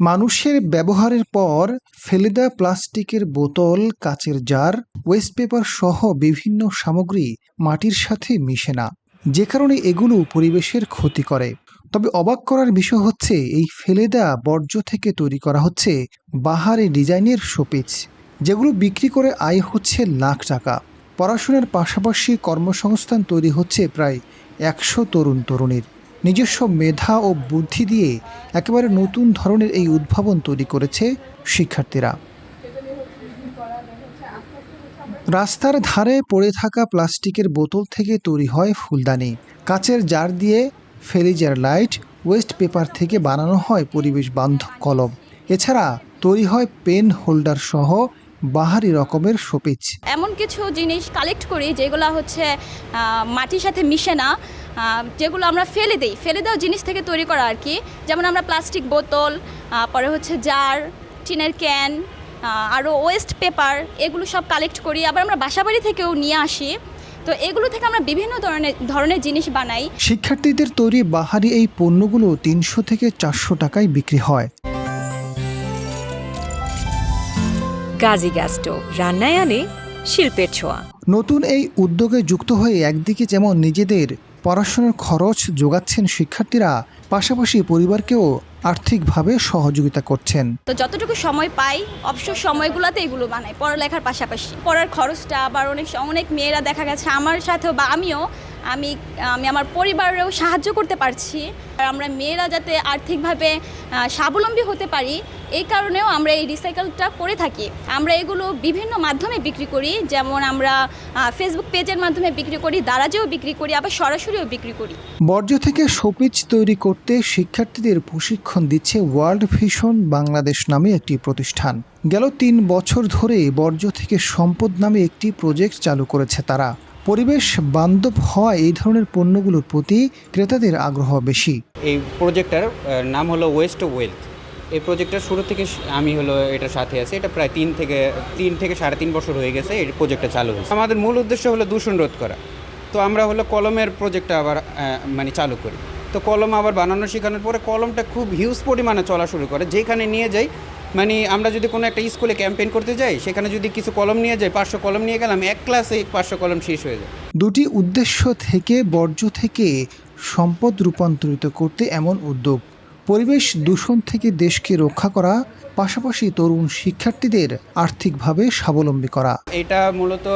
মানুষের ব্যবহারের পর ফেলে দেওয়া প্লাস্টিকের বোতল, কাচের জার ওয়েস্ট পেপার সহ বিভিন্ন সামগ্রী মাটির সাথে মিশে না। যে কারণে এগুলো পরিবেশের ক্ষতি করে। তবে অবাক করার বিষয় হচ্ছে, এই ফেলে দেওয়া বর্জ্য থেকে তৈরি করা হচ্ছে বাহারি ডিজাইনের শোপিস, যেগুলো বিক্রি করে আয় হচ্ছে লাখ টাকা। পড়াশোনার পাশাপাশি কর্মসংস্থান তৈরি হচ্ছে প্রায় একশো তরুণ তরুণীর নিজস্ব মেধা ও বুদ্ধি দিয়ে একেবারে নতুন ধরনের এই উদ্ভাবন তৈরি করেছে শিক্ষার্থীরা। রাস্তার ধারে পড়ে থাকা প্লাস্টিকের বোতল থেকে তৈরি হয় ফুলদানি। কাচের জার দিয়ে ফেরিজার লাইট, ওয়েস্ট পেপার থেকে বানানো হয় পরিবেশ বান্ধব কলম। এছাড়া তৈরি হয় পেন হোল্ডার সহ বাহারি রকমের শোপিচ এমন কিছু জিনিস কালেক্ট করি যেগুলো হচ্ছে মাটির সাথে মিশে না। যেগুলো আমরা ফেলে দিই ফেলে দেওয়া জিনিস থেকে তৈরি করা আর কি। যেমন আমরা প্লাস্টিক বোতল পরে হচ্ছে জার টিনের ক্যান আরও ওয়েস্ট পেপার এগুলো সব কালেক্ট করি। আবার আমরা বাসাবাড়ি থেকেও নিয়ে আসি। তো এগুলো থেকে আমরা বিভিন্ন ধরনের ধরনের জিনিস বানাই। শিক্ষার্থীদের তৈরি বাহারি এই পণ্যগুলো তিনশো থেকে চারশো টাকায় বিক্রি হয়। গাজী গ্যাস স্টোভ রান্নায় আনে শিল্পের ছোঁয়া। নতুন এই উদ্যোগে যুক্ত হয়ে একদিকে যেমন নিজেদের পড়াশোনার খরচ যোগাচ্ছেন শিক্ষার্থীরা, পাশাপাশি পরিবারকেও আর্থিকভাবে সহযোগিতা করছেন। তো যতটুকু সময় পাই, অবসর সময়গুলোতে এগুলো বানাই, পড়ালেখার পাশাপাশি। পড়ার খরচটা আবার অনেক অনেক মেয়েরা দেখা গেছে আমার সাথেও বা আমিও আমি আমি আমার পরিবারেও সাহায্য করতে পারছি। আর আমরা মেয়েরা যাতে আর্থিকভাবে স্বাবলম্বী হতে পারি, এই কারণেও আমরা এই রিসাইকেলটা করে থাকি। আমরা এগুলো বিভিন্ন মাধ্যমে বিক্রি করি, যেমন আমরা ফেসবুক পেজের মাধ্যমে বিক্রি করি, দারাজেও বিক্রি করি, আবার সরাসরিও বিক্রি করি। বর্জ্য থেকে শোপিচ তৈরি করতে শিক্ষার্থীদের প্রশিক্ষণ দিচ্ছে ওয়ার্ল্ড ভিশন বাংলাদেশ নামে একটি প্রতিষ্ঠান। গেল তিন বছর ধরে বর্জ্য থেকে সম্পদ নামে একটি প্রজেক্ট চালু করেছে তারা। পরিবেশ বান্ধব হওয়া এই ধরনের পণ্যগুলোর প্রতি ক্রেতাদের আগ্রহ বেশি। এই প্রজেক্টটার নাম হলো ওয়েস্ট ওয়েলথ এই প্রজেক্টটা শুরু থেকে আমি হলো এটার সাথে আছি। এটা প্রায় তিন থেকে তিন থেকে সাড়ে তিন বছর হয়ে গেছে এই প্রজেক্টটা চালু হয়েছে। আমাদের মূল উদ্দেশ্য হলো দূষণ রোধ করা। তো আমরা হলো কলমের প্রজেক্টটা আবার মানে চালু করি। তো কলম আবার বানানো শেখানোর পরে কলমটা খুব হিউজ পরিমাণে চলা শুরু করে। যেখানে নিয়ে যাই মানে আমরা যদি কোনো একটা স্কুলে ক্যাম্পেইন করতে যাই সেখানে যদি কিছু কলম নিয়ে যাই পাঁচশো কলম নিয়ে গেলাম এক ক্লাসে পাঁচশো কলম শেষ হয়ে যায়। দুটি উদ্দেশ্য থেকে বর্জ্য থেকে সম্পদ রূপান্তরিত করতে এমন উদ্যোগ। পরিবেশ দূষণ থেকে দেশকে রক্ষা করা পাশাপাশি তরুণ শিক্ষার্থীদের আর্থিকভাবে স্বাবলম্বী করা। এটা মূলত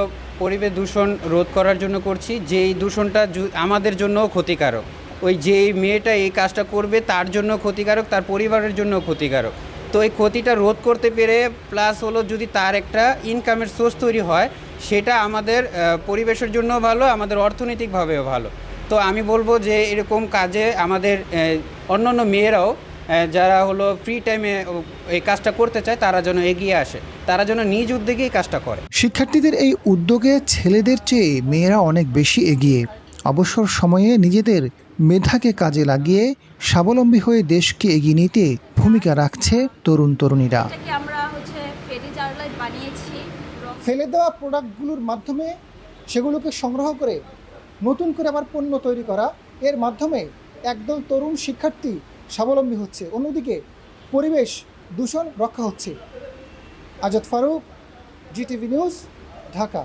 পরিবেশ দূষণ রোধ করার জন্য করছি যেই দূষণটা আমাদের জন্যও ক্ষতিকারক। ওই যেই মেয়েটা এই কাজটা করবে তার জন্য ক্ষতিকারক তার পরিবারের জন্য ক্ষতিকারক। তো এই ক্ষতিটা রোধ করতে পেরে প্লাস হলো যদি তার একটা ইনকামের সোর্স তৈরি হয়, সেটা আমাদের পরিবেশের জন্য ভালো, আমাদের অর্থনৈতিকভাবেও ভালো। তো আমি বলব যে এরকম কাজে আমাদের অন্য অন্য মেয়েরাও যারা হলো ফ্রি টাইমে এই কাজটা করতে চায়, তারা যেন এগিয়ে আসে। তারা যেন নিজ উদ্যোগেই কাজটা করে। শিক্ষার্থীদের এই উদ্যোগে ছেলেদের চেয়ে মেয়েরা অনেক বেশি এগিয়ে। অবসর সময়ে নিজেদের মেধাকে কাজে লাগিয়ে স্বাবলম্বী হয়ে দেশকে এগিয়ে নিতে ভূমিকা রাখছে তরুণ তরুণীরা। আমরা হচ্ছে বানিয়েছি। ফেলে দেওয়া প্রোডাক্টগুলোর মাধ্যমে সেগুলোকে সংগ্রহ করে নতুন করে আবার পণ্য তৈরি করা এর মাধ্যমে একদল তরুণ শিক্ষার্থী স্বাবলম্বী হচ্ছে। অন্যদিকে পরিবেশ দূষণ রক্ষা হচ্ছে। Azad Faruk GTV news Dhaka.